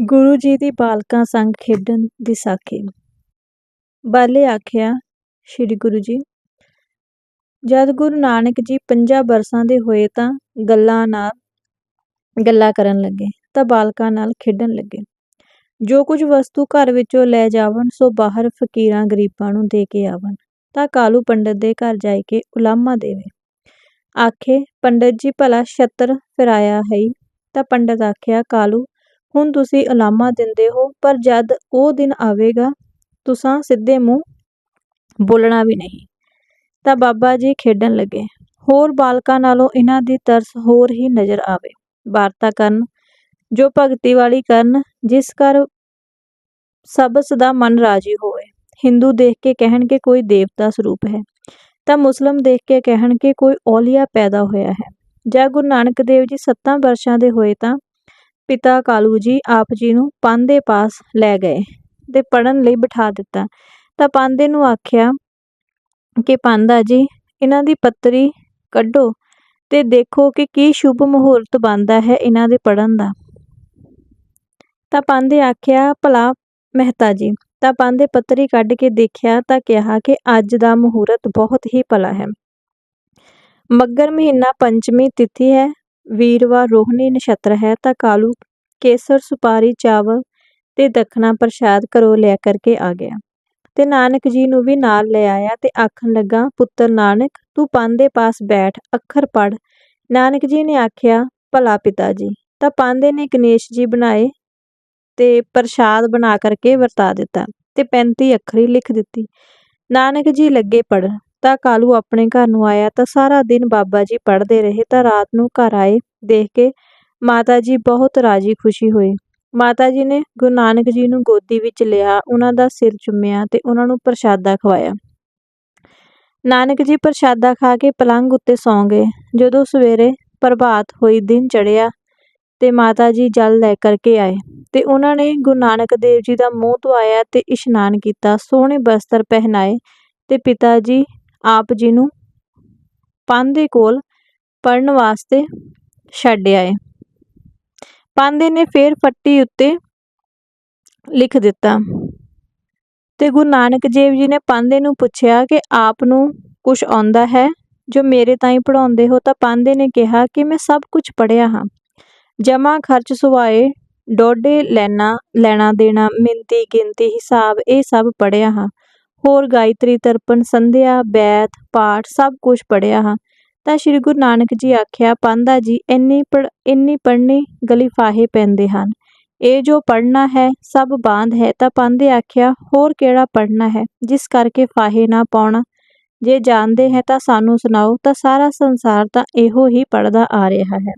ਗੁਰੂ ਜੀ ਦੀ ਬਾਲਕਾਂ ਸੰਗ ਖੇਡਣ ਦੀ ਸਾਖੀ। ਬਾਲੇ ਆਖਿਆ, ਸ੍ਰੀ ਗੁਰੂ ਜੀ, ਜਦ ਗੁਰੂ ਨਾਨਕ ਜੀ ਪੰਜਾਂ ਬਰਸਾਂ ਦੇ ਹੋਏ ਤਾਂ ਗੱਲਾਂ ਨਾਲ, ਗੱਲਾਂ ਕਰਨ ਲੱਗੇ, ਤਾਂ ਬਾਲਕਾਂ ਨਾਲ ਖੇਡਣ ਲੱਗੇ। ਜੋ ਕੁਝ ਵਸਤੂ ਘਰ ਵਿੱਚੋਂ ਲੈ ਜਾਵਣ, ਸੋ ਬਾਹਰ ਫਕੀਰਾਂ ਗਰੀਬਾਂ ਨੂੰ ਦੇ ਕੇ ਆਵਣ, ਤਾਂ ਕਾਲੂ ਪੰਡਤ ਦੇ ਘਰ ਜਾਇ ਕੇ ਉਲਾਮਾ ਦੇਵੇ। ਆਖੇ, ਪੰਡਤ ਜੀ ਭਲਾ ਛਤਰ ਫਿਰਾਇਆ ਹੈ ਤਾਂ ਪੰਡਤ ਆਖਿਆ, ਕਾਲੂ ਹੁਣ ਤੁਸੀਂ ਅਲਾਮਾ ਦਿੰਦੇ ਹੋ, ਪਰ ਜਦ ਉਹ ਦਿਨ ਆਵੇਗਾ, ਤੁਸਾਂ ਸਿੱਧੇ ਮੂੰਹ ਬੋਲਣਾ ਵੀ ਨਹੀਂ। ਤਾਂ ਬਾਬਾ ਜੀ ਖੇਡਣ ਲੱਗੇ। ਹੋਰ ਬਾਲਕਾਂ ਨਾਲੋਂ ਇਹਨਾਂ ਦੀ ਤਰਸ ਹੋਰ ਹੀ ਨਜ਼ਰ ਆਵੇ। ਵਾਰਤਾ ਕਰਨ, ਜੋ ਭਗਤੀ ਵਾਲੀ ਕਰਨ, ਜਿਸ ਕਰ ਸਬਸ ਦਾ ਮਨ ਰਾਜੀ ਹੋਵੇ। ਹਿੰਦੂ ਦੇਖ ਕੇ ਕਹਿਣ ਕਹਿਣਗੇ ਕੋਈ ਦੇਵਤਾ ਸਰੂਪ ਹੈ। ਤਾਂ ਮੁਸਲਮ ਦੇਖ ਕੇ ਕਹਿਣ ਕਹਿਣਗੇ ਕੋਈ ਔਲੀਆ ਪੈਦਾ ਹੋਇਆ ਹੈ। ਜਦ ਗੁਰੂ ਨਾਨਕ ਦੇਵ ਜੀ ਸੱਤਾਂ ਵਰਸ਼ਾਂ ਦੇ ਹੋਏ ਤਾਂ ਪਿਤਾ ਕਾਲੂ ਜੀ ਆਪ ਜੀ ਨੂੰ ਪਾਂਦੇ ਪਾਸ ਲੈ ਗਏ ਤੇ ਪੜਨ ਲਈ ਬਿਠਾ ਦਿੱਤਾ। ਤਾਂ ਪਾਂਦੇ ਨੂੰ ਆਖਿਆ ਕਿ ਪਾਂਦਾ ਜੀ, ਇਹਨਾਂ ਦੀ ਪੱਤਰੀ ਕੱਢੋ ਤੇ ਦੇਖੋ ਕਿ ਕੀ ਸ਼ੁਭ ਮੁਹੂਰਤ ਬਣਦਾ ਹੈ ਇਹਨਾਂ ਦੇ ਪੜਨ ਦਾ। ਤਾਂ ਪਾਂਦੇ ਆਖਿਆ, ਭਲਾ ਮਹਿਤਾ ਜੀ। ਤਾਂ ਪਾਂਦੇ ਪੱਤਰੀ ਕੱਢ ਕੇ ਦੇਖਿਆ ਤਾਂ ਕਿਹਾ ਕਿ, ਅੱਜ ਦਾ ਮੁਹੂਰਤ ਬਹੁਤ ਹੀ ਭਲਾ ਹੈ। ਮੱਗਰ ਮਹੀਨਾ ਪੰਚਮੀ ਤਿਥੀ ਹੈ ਵੀਰਵਾਰ ਰੋਹਣੀ ਨਛੱਤਰ ਹੈ ਤਾਂ ਕਾਲੂ ਕੇਸਰ ਸੁਪਾਰੀ ਚਾਵਲ ਤੇ ਦਖਣਾ ਪ੍ਰਸ਼ਾਦ ਘਰੋਂ ਲੈ ਕਰਕੇ ਆ ਗਿਆ। ਤੇ ਨਾਨਕ ਜੀ ਨੂੰ ਵੀ ਨਾਲ ਲੈ ਆਇਆ ਤੇ ਆਖਣ ਲੱਗਾ, ਪੁੱਤਰ ਨਾਨਕ, ਤੂੰ ਪਾਂਦੇ ਪਾਸ ਬੈਠ, ਅੱਖਰ ਪੜ ਨਾਨਕ ਜੀ ਨੇ ਆਖਿਆ, ਭਲਾ ਪਿਤਾ ਜੀ, ਤਾਂ ਪਾਂਦੇ ਨੇ ਗਣੇਸ਼ ਜੀ ਬਣਾਏ ਤੇ ਪ੍ਰਸ਼ਾਦ ਬਣਾ ਕਰਕੇ ਵਰਤਾ ਦਿੱਤਾ ਤੇ 35 ਅੱਖਰੀ ਲਿਖ ਦਿੱਤੀ। ਨਾਨਕ ਜੀ ਲੱਗੇ ਪੜਨ ਤਾਂ ਕਾਲੂ ਆਪਣੇ ਘਰ ਨੂੰ ਆਇਆ ਤਾਂ ਸਾਰਾ ਦਿਨ ਬਾਬਾ ਜੀ ਪੜ੍ਹਦੇ ਰਹੇ ਤਾਂ ਰਾਤ ਨੂੰ ਘਰ ਆਏ, ਦੇਖ ਕੇ ਮਾਤਾ ਜੀ ਬਹੁਤ ਰਾਜੀ ਖੁਸ਼ੀ ਹੋਈ ਮਾਤਾ ਜੀ ਨੇ ਗੁਰੂ ਨਾਨਕ ਜੀ ਨੂੰ ਗੋਦੀ ਵਿੱਚ ਲਿਆ, ਉਹਨਾਂ ਦਾ ਸਿਰ ਚੁੰਮਿਆ ਤੇ ਉਹਨਾਂ ਨੂੰ ਪ੍ਰਸ਼ਾਦਾ ਖਵਾਇਆ। ਨਾਨਕ ਜੀ ਪ੍ਰਸ਼ਾਦਾ ਖਾ ਕੇ ਪਲੰਗ ਉੱਤੇ ਸੌਂ ਗਏ। ਜਦੋਂ ਸਵੇਰੇ ਪ੍ਰਭਾਤ ਹੋਈ, ਦਿਨ ਚੜਿਆ ਤੇ ਮਾਤਾ ਜੀ ਜਲ ਲੈ ਕਰਕੇ ਆਏ ਤੇ ਉਹਨਾਂ ਨੇ ਗੁਰੂ ਨਾਨਕ ਦੇਵ ਜੀ ਦਾ ਮੂੰਹ ਧਵਾਇਆ ਤੇ ਇਸ਼ਨਾਨ ਕੀਤਾ, ਸੋਹਣੇ ਬਸਤਰ ਪਹਿਨਾਏ ਤੇ ਪਿਤਾ ਜੀ ਆਪ ਜੀ ਨੂੰ ਪਾਂਦੇ ਕੋਲ ਪੜਨ ਵਾਸਤੇ ਛੱਡ ਆਏ। ਪਾਂਦੇ ਨੇ ਫੇਰ ਫੱਟੀ ਉੱਤੇ ਲਿਖ ਦਿੱਤਾ। ਤੇ ਗੁਰੂ ਨਾਨਕ ਦੇਵ ਜੀ ਨੇ ਪਾਂਦੇ ਨੂੰ ਪੁੱਛਿਆ ਕਿ ਆਪ ਨੂੰ ਕੁਝ ਆਉਂਦਾ ਹੈ? ਜੋ ਮੇਰੇ ਤਾਈਂ ਪੜਾਉਂਦੇ ਹੋ, ਤਾਂ ਪਾਂਧੇ ਨੇ ਕਿਹਾ ਕਿ ਮੈਂ ਸਭ ਕੁਝ ਪੜਿਆ ਹਾਂ। ਜਮਾ ਖਰਚ ਸੁਵਾਏ ਡੋਡੇ ਲੈਣਾ ਲੈਣਾ ਦੇਣਾ ਮਿੰਤੀ ਗਿਣਤੀ, ਹਿਸਾਬ ਇਹ ਸਭ ਪੜਿਆ ਹਾਂ। ਹੋਰ ਗਾਇਤਰੀ, ਤਰਪਣ, ਸੰਧਿਆ ਬੈਤ ਪਾਠ ਸਭ ਕੁਝ ਪੜਿਆ ਹਾਂ। ਤਾਂ ਸ੍ਰੀ ਗੁਰੂ ਨਾਨਕ ਜੀ ਆਖਿਆ ਪਾਂਦਾ ਜੀ, ਇੰਨੀ ਪੜ ਇੰਨੀ ਪੜਨੀ ਗਲੀ ਫਾਹੇ ਪੈਂਦੇ ਹਨ। ਇਹ ਜੋ ਪੜਨਾ ਹੈ, ਸਭ ਬਾਂਧ ਹੈ। ਤਾਂ ਪਾਂਦੇ ਆਖਿਆ, ਹੋਰ ਕਿਹੜਾ ਪੜਨਾ ਹੈ? ਜਿਸ ਕਰਕੇ ਫਾਹੇ ਨਾ ਪਾਉਣਾ। ਜੇ ਜਾਣਦੇ ਹੈ ਤਾਂ ਸਾਨੂੰ ਸੁਣਾਓ। ਤਾਂ ਸਾਰਾ ਸੰਸਾਰ ਤਾਂ ਇਹੋ ਹੀ ਪੜਦਾ ਆ ਰਿਹਾ ਹੈ।